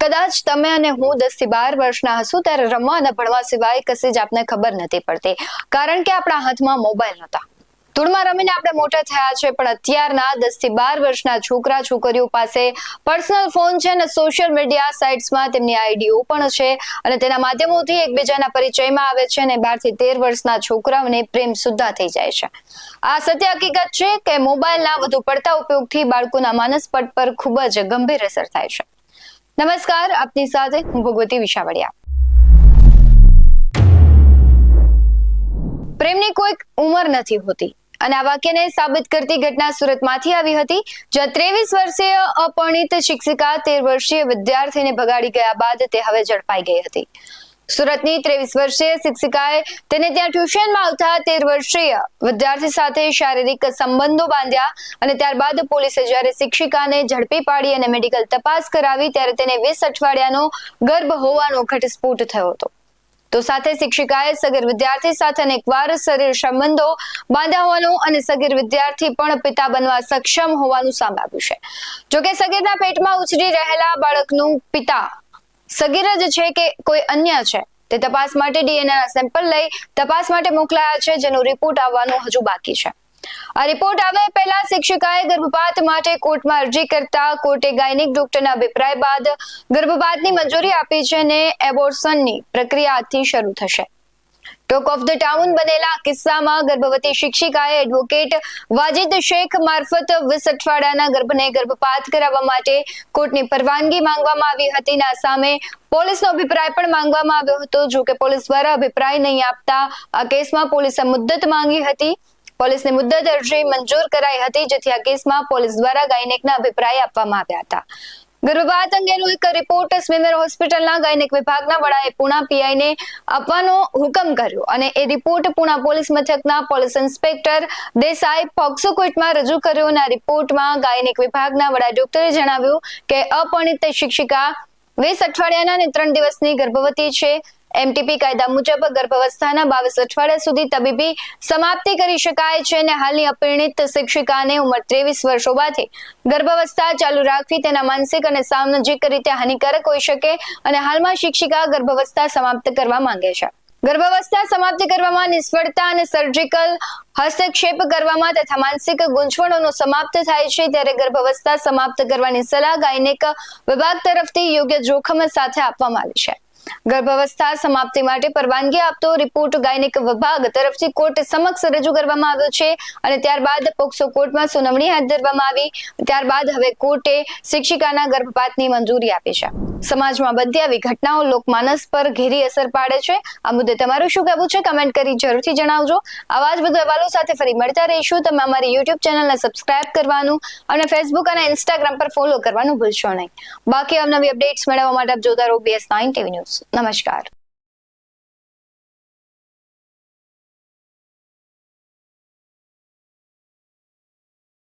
કદાચ તમે અને હું દસથી બાર વર્ષના હશું ત્યારે રમવા અને ભણવા સિવાય કશી જ આપને ખબર નથી પડતી. કારણ કે આપણા હાથમાં મોબાઈલ નહોતા. ધૂળમાં રમીને આપણે મોટા થયા છે, પણ અત્યારના દસથી બાર વર્ષના છોકરા છોકરીઓ પાસે પર્સનલ ફોન છે અને સોશિયલ મીડિયા સાઇટ્સમાં તેમની આઈડીઓ પણ છે અને તેના માધ્યમોથી એકબીજાના પરિચયમાં આવે છે અને બારથી તેર વર્ષના છોકરાઓને પ્રેમ સુદ્ધા થઈ જાય છે. આ સત્ય હકીકત છે કે મોબાઈલના વધુ પડતા ઉપયોગથી બાળકોના માનસપટ પર ખૂબ જ ગંભીર અસર થાય છે. નમસ્કાર, આપની સાથે હું ભગવતી વિશાવડિયા. પ્રેમની કોઈક ઉંમર નથી હોતી અને આ વાક્યને સાબિત કરતી ઘટના સુરતમાંથી આવી હતી, જ્યાં ત્રેવીસ વર્ષીય અપરિણિત શિક્ષિકા તેર વર્ષીય વિદ્યાર્થીને ભગાડી ગયા બાદ તે હવે ઝડપાઈ ગઈ હતી. સુરતની ત્રેવીસ વર્ષીય શિક્ષિકાએ તેને ત્યાં ટ્યુશનમાં આવતા તેર વર્ષીય વિદ્યાર્થી સાથે શારીરિક સંબંધો બાંધ્યા અને ત્યારબાદ પોલીસે જ્યારે શિક્ષિકાને ઝડપી પાડી અને મેડિકલ તપાસ કરાવી, ત્યારે તેને વીસ અઠવાડિયાનો ગર્ભ હોવાનો ઘટસ્ફોટ થયો હતો. તો સાથે શિક્ષિકાએ સગીર વિદ્યાર્થી સાથે અનેકવાર શરીર સંબંધો બાંધ્યા હોવાનું અને સગીર વિદ્યાર્થી પણ પિતા બનવા સક્ષમ હોવાનું સામે છે. જોકે સગીરના પેટમાં ઉછરી રહેલા બાળકનું પિતા સગીર જ છે કે કોઈ અન્ય છે, તે તપાસ માટે ડીએનએ સેમ્પલ લઈ તપાસ માટે મોકલાયા છે, જેનો રિપોર્ટ આવવાનો હજુ બાકી છે. આ રિપોર્ટ આવે પહેલા શિક્ષિકાએ ગર્ભપાત માટે કોર્ટમાં અરજી કરતા કોર્ટે ગાયનિક ડોક્ટરના અભિપ્રાય બાદ ગર્ભપાતની મંજૂરી આપી છે અને એબોર્શનની પ્રક્રિયા આજથી શરૂ થશે. ટોક ઓફ ધ ટાઉન બનેલા કિસ્સામાં ગર્ભવતી શિક્ષિકાએ એડવોકેટ વાજિદ શેખ મારફત વીસ અઠવાડિયાના ગર્ભને ગર્ભપાત કરાવવા માટે કોર્ટની પરવાનગી માંગવામાં આવી હતી ના સામે પોલીસનો અભિપ્રાય પણ માંગવામાં આવ્યો હતો. જો કે પોલીસ દ્વારા અભિપ્રાય નહીં આપતા આ કેસમાં પોલીસે મુદ્દત માંગી હતી. પોલીસની મુદ્દત અરજી મંજૂર કરાઈ હતી, જેથી આ કેસમાં પોલીસ દ્વારા ગાયનેકના અભિપ્રાય આપવામાં આવ્યા હતા. ગર્ભપાત અંગેનો એક રિપોર્ટ સ્વિમેર હોસ્પિટલના ગાયનેક વિભાગના વડાએ પુણા પીઆઈને આપવાનો હુકમ કર્યો અને એ રિપોર્ટ પુણા પોલીસ મથકના પોલીસ ઇન્સ્પેક્ટર દેસાઈ પોક્સો કોર્ટમાં રજૂ કર્યો અને આ રિપોર્ટમાં ગાયનેક વિભાગના વડા ડોક્ટરે જણાવ્યું કે અપરિણિત શિક્ષિકા વીસ અઠવાડિયાના અને ત્રણ દિવસની ગર્ભવતી છે. એમટીપી કાયદા મુજબ ગર્ભાવસ્થાના બાવીસ અઠવાડિયા સુધી તબીબી સમાપ્તિ કરી શકાય છે અને હાલની અપરિણિત શિક્ષિકાને ઉંમર ત્રેવીસ વર્ષ હોવાથી ગર્ભાવસ્થા ચાલુ રાખવી તેના માનસિક અને સામાજિક રીતે હાનિકારક હોઈ શકે અને હાલમાં શિક્ષિકા ગર્ભાવસ્થા સમાપ્ત કરવા માંગે છે. ગર્ભાવસ્થા સમાપ્ત કરવામાં નિષ્ફળતા અને સર્જિકલ હસ્તક્ષેપ કરવામાં તથા માનસિક ગૂંચવણોનો સમાપ્ત થાય છે ત્યારે ગર્ભાવસ્થા સમાપ્ત કરવાની સલાહ ગાયનેક વિભાગ તરફથી યોગ્ય જોખમ સાથે આપવામાં આવી છે. ગર્ભાવસ્થા સમાપ્તિ માટે પરવાનગી આપતો રિપોર્ટ ગાયનિક વિભાગ તરફથી કોર્ટ સમક્ષ રજૂ કરવામાં આવ્યો છે અને ત્યારબાદ પોક્સો કોર્ટમાં સુનાવણી હાથ ધરવામાં આવી. ત્યારબાદ હવે કોર્ટે શિક્ષિકાના ગર્ભપાતની મંજૂરી આપી છે. સમાજમાં બધી આવી ઘટનાઓ લોકમાનસ પર ઘેરી અસર પાડે છે. આ મુદ્દે તમારું શું કહેવું છે? કમેન્ટ કરી જરૂરથી જણાવજો. આવા જ બધા અહેવાલો સાથે ફરી મળતા રહીશું. તમે અમારી યુટ્યુબ ચેનલને સબસ્ક્રાઇબ કરવાનું અને ફેસબુક અને ઇન્સ્ટાગ્રામ પર ફોલો કરવાનું ભૂલશો નહીં. બાકી અવનવી અપડેટ્સ મેળવવા માટે આપ જોતા રહો બીએસ નાઇન ટીવી ન્યૂઝ નમસ્કાર.